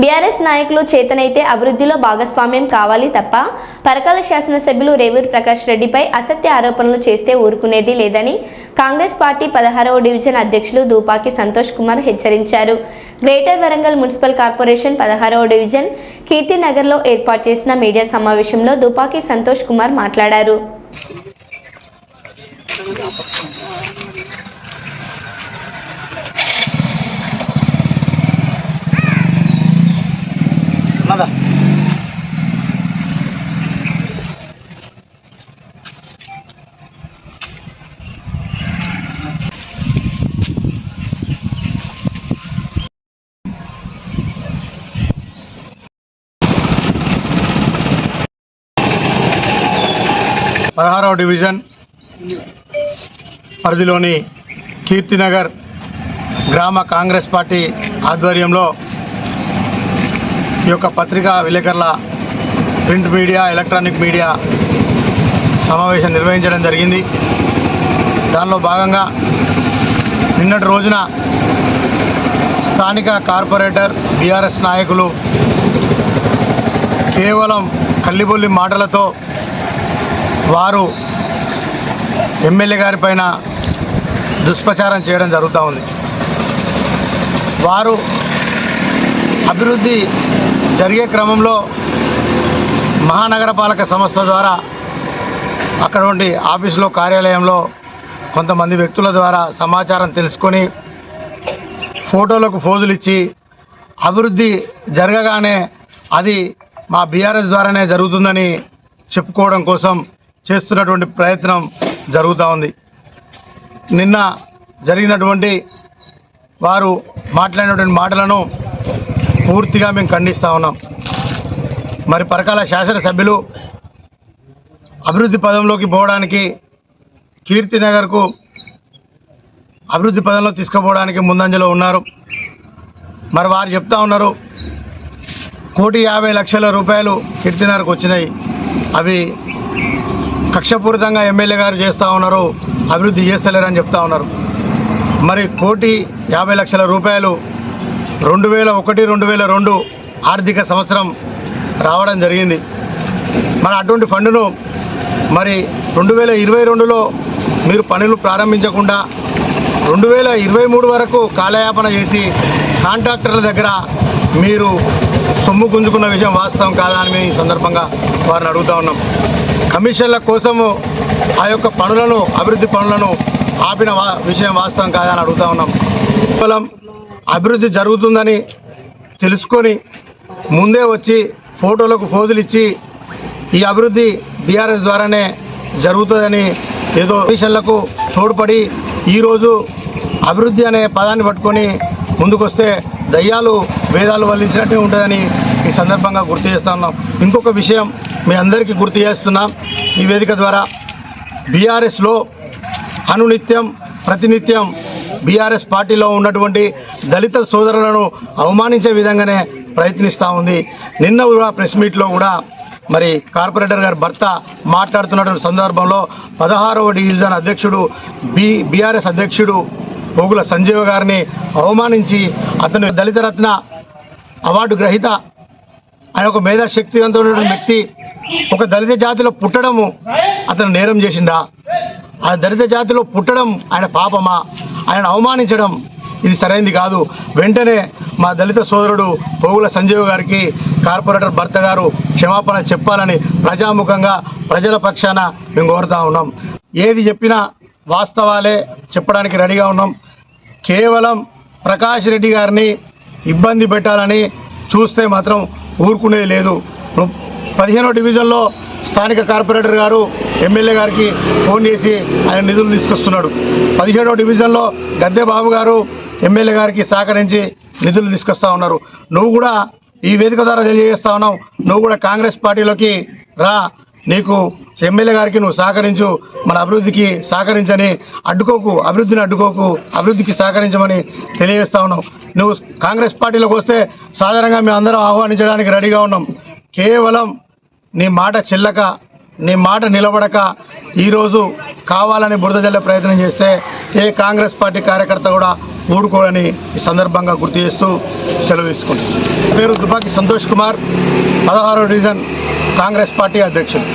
BRS నాయకులు చేతనైతే అభివృద్ధిలో భాగస్వామ్యం కావాలి తప్ప పరకాల శాసనసభ్యులు రేవూరు ప్రకాష్ రెడ్డిపై అసత్య ఆరోపణలు చేస్తే ఊరుకునేది లేదని కాంగ్రెస్ పార్టీ పదహారవ డివిజన్ అధ్యక్షులు దూపాకి సంతోష్ కుమార్ హెచ్చరించారు. గ్రేటర్ వరంగల్ మున్సిపల్ కార్పొరేషన్ పదహారవ డివిజన్ కీర్తినగర్లో ఏర్పాటు చేసిన మీడియా సమావేశంలో దూపాకి సంతోష్ కుమార్ మాట్లాడారు. పదహారవ డివిజన్ పరిధిలోని కీర్తినగర్ గ్రామ కాంగ్రెస్ పార్టీ ఆధ్వర్యంలో ఈ యొక్క పత్రికా విలేకరుల ప్రింట్ మీడియా ఎలక్ట్రానిక్ మీడియా సమావేశం నిర్వహించడం జరిగింది. దానిలో భాగంగా నిన్నటి రోజున స్థానిక కార్పొరేటర్ బీఆర్ఎస్ నాయకులు కేవలం కల్లిబొల్లి మాటలతో వారు ఎమ్మెల్యే గారి పైన దుష్ప్రచారం చేయడం జరుగుతూ ఉంది. వారు అభివృద్ధి జరిగే క్రమంలో మహానగరపాలక సంస్థ ద్వారా అక్కడ ఉండి ఆఫీసులో కార్యాలయంలో కొంతమంది వ్యక్తుల ద్వారా సమాచారం తెలుసుకొని ఫోటోలకు ఫోజులు ఇచ్చి అభివృద్ధి జరగగానే అది మా బీఆర్ఎస్ ద్వారానే జరుగుతుందని చెప్పుకోవడం కోసం చేస్తున్నటువంటి ప్రయత్నం జరుగుతూ ఉంది. నిన్న జరిగినటువంటి వారు మాట్లాడినటువంటి మాటలను పూర్తిగా మేము ఖండిస్తూ ఉన్నాం. మరి పరకాల శాసనసభ్యులు అభివృద్ధి పదంలోకి పోవడానికి కీర్తినగర్కు అభివృద్ధి పదంలో తీసుకుపోవడానికి ముందంజలో ఉన్నారు. మరి వారు చెప్తా ఉన్నారు కోటి యాభై లక్షల రూపాయలు కీర్తినగర్కు వచ్చినాయి. అవి కక్షపూరితంగా ఎమ్మెల్యే గారు చేస్తూ ఉన్నారు అభివృద్ధి చేస్తలేరని చెప్తా ఉన్నారు. మరి కోటి యాభై లక్షల రూపాయలు రెండు వేల ఒకటి రెండు వేల రెండు ఆర్థిక సంవత్సరం రావడం జరిగింది. మరి అటువంటి ఫండును మరి రెండు వేల ఇరవై రెండులో మీరు పనులు ప్రారంభించకుండా రెండు వేల ఇరవై మూడు వరకు కాలయాపన చేసి కాంట్రాక్టర్ల దగ్గర మీరు సొమ్ము గుంజుకున్న విషయం వాస్తవం కాదా అని మేము ఈ సందర్భంగా వారిని అడుగుతా ఉన్నాం. కమిషన్ల కోసము ఆ యొక్క పనులను అభివృద్ధి పనులను ఆపిన వా- విషయం వాస్తవం కాదా అని అడుగుతా ఉన్నాం. కేవలం అభివృద్ధి జరుగుతుందని తెలుసుకొని ముందే వచ్చి ఫోటోలకు ఫోజులు ఇచ్చి ఈ అభివృద్ధి బీఆర్ఎస్ ద్వారానే జరుగుతుందని ఏదో మిషన్లకు తోడ్పడి ఈరోజు అభివృద్ధి అనే పదాన్ని పట్టుకొని ముందుకొస్తే దయ్యాలు వేదాలు వల్లించినట్టు ఉంటుందని ఈ సందర్భంగా గుర్తు చేస్తా ఉన్నాం. ఇంకొక విషయం మీ అందరికీ గుర్తు చేస్తున్నాం. ఈ వేదిక ద్వారా బీఆర్ఎస్లో అనునిత్యం ప్రతినిత్యం బీఆర్ఎస్ పార్టీలో ఉన్నటువంటి దళిత సోదరులను అవమానించే విధంగానే ప్రయత్నిస్తూ ఉంది. నిన్న కూడా ప్రెస్ మీట్లో కూడా మరి కార్పొరేటర్ గారి భర్త మాట్లాడుతున్నటువంటి సందర్భంలో పదహారవ డివిజన్ అధ్యక్షుడు బి బీఆర్ఎస్ అధ్యక్షుడు పోగుల సంజీవ గారిని అవమానించి అతను దళిత రత్న అవార్డు గ్రహీత ఆయన ఒక మేధాశక్తివంతమైనటువంటి వ్యక్తి ఒక దళిత జాతిలో పుట్టడము అతను నేరం చేసిందా? ఆ దళిత జాతిలో పుట్టడం ఆయన పాపమా? ఆయన అవమానించడం ఇది సరైంది కాదు. వెంటనే మా దళిత సోదరుడు పోగుల సంజీవ్ గారికి కార్పొరేటర్ భర్త గారు క్షమాపణ చెప్పాలని ప్రజాముఖంగా ప్రజల పక్షాన మేము కోరుతా ఉన్నాం. ఏది చెప్పినా వాస్తవాలే చెప్పడానికి రెడీగా ఉన్నాం. కేవలం ప్రకాష్ రెడ్డి గారిని ఇబ్బంది పెట్టాలని చూస్తే మాత్రం ఊరుకునేది లేదు. పదిహేనో డివిజన్లో స్థానిక కార్పొరేటర్ గారు ఎమ్మెల్యే గారికి ఫోన్ చేసి ఆయన నిధులు తీసుకొస్తున్నాడు. పదిహేడో డివిజన్లో గద్దె బాబు గారు ఎమ్మెల్యే గారికి సహకరించి నిధులు తీసుకొస్తా ఉన్నారు. నువ్వు కూడా ఈ వేదిక ద్వారా తెలియజేస్తా ఉన్నావు. నువ్వు కూడా కాంగ్రెస్ పార్టీలోకి రా. నీకు ఎమ్మెల్యే గారికి నువ్వు సహకరించు మన అభివృద్ధికి సహకరించని అడ్డుకోకు అభివృద్ధిని అడ్డుకోకు అభివృద్ధికి సహకరించమని తెలియజేస్తా ఉన్నాం. నువ్వు కాంగ్రెస్ పార్టీలోకి వస్తే సాధారణంగా మేము అందరం ఆహ్వానించడానికి రెడీగా ఉన్నాం. కేవలం నీ మాట చెల్లక నీ మాట నిలబడక ఈరోజు కావాలని బురద జల్లే ప్రయత్నం చేస్తే ఏ కాంగ్రెస్ పార్టీ కార్యకర్త కూడా ఊడుకోడని ఈ సందర్భంగా గుర్తు చేస్తూ సెలవు తీసుకుంటాం పేరు దుబాకి సంతోష్ కుమార్ పదహారో డివిజన్ కాంగ్రెస్ పార్టీ అధ్యక్షులు